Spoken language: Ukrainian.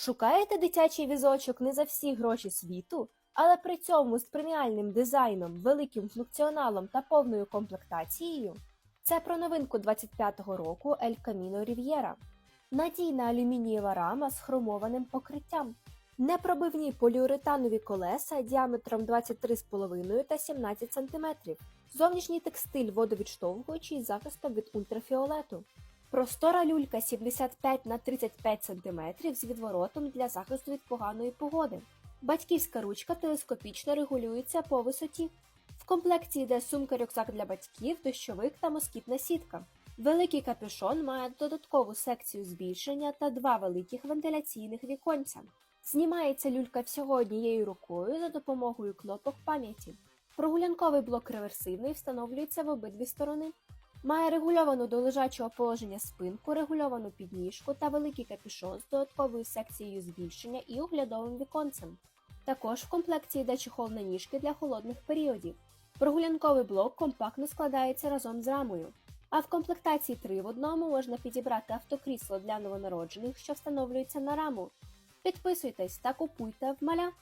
Шукаєте дитячий візочок не за всі гроші світу, але при цьому з преміальним дизайном, великим функціоналом та повною комплектацією? Це про новинку 25-го року El Camino Riviera. Надійна алюмінієва рама з хромованим покриттям. Непробивні поліуретанові колеса діаметром 23,5 та 17 см. Зовнішній текстиль водовідштовхуючий захистом від ультрафіолету. Простора люлька 75 на 35 см з відворотом для захисту від поганої погоди. Батьківська ручка телескопічно регулюється по висоті. В комплекті йде сумка-рюкзак для батьків, дощовик та москітна сітка. Великий капюшон має додаткову секцію збільшення та два великих вентиляційних віконця. Знімається люлька всього однією рукою за допомогою кнопок пам'яті. Прогулянковий блок реверсивний встановлюється в обидві сторони. Має регульовану до лежачого положення спинку, регульовану підніжку та великий капюшон з додатковою секцією збільшення і оглядовим віконцем. Також в комплекті йде чехол на ніжки для холодних періодів. Прогулянковий блок компактно складається разом з рамою. А в комплектації 3 в одному можна підібрати автокрісло для новонароджених, що встановлюється на раму. Підписуйтесь та купуйте в маля.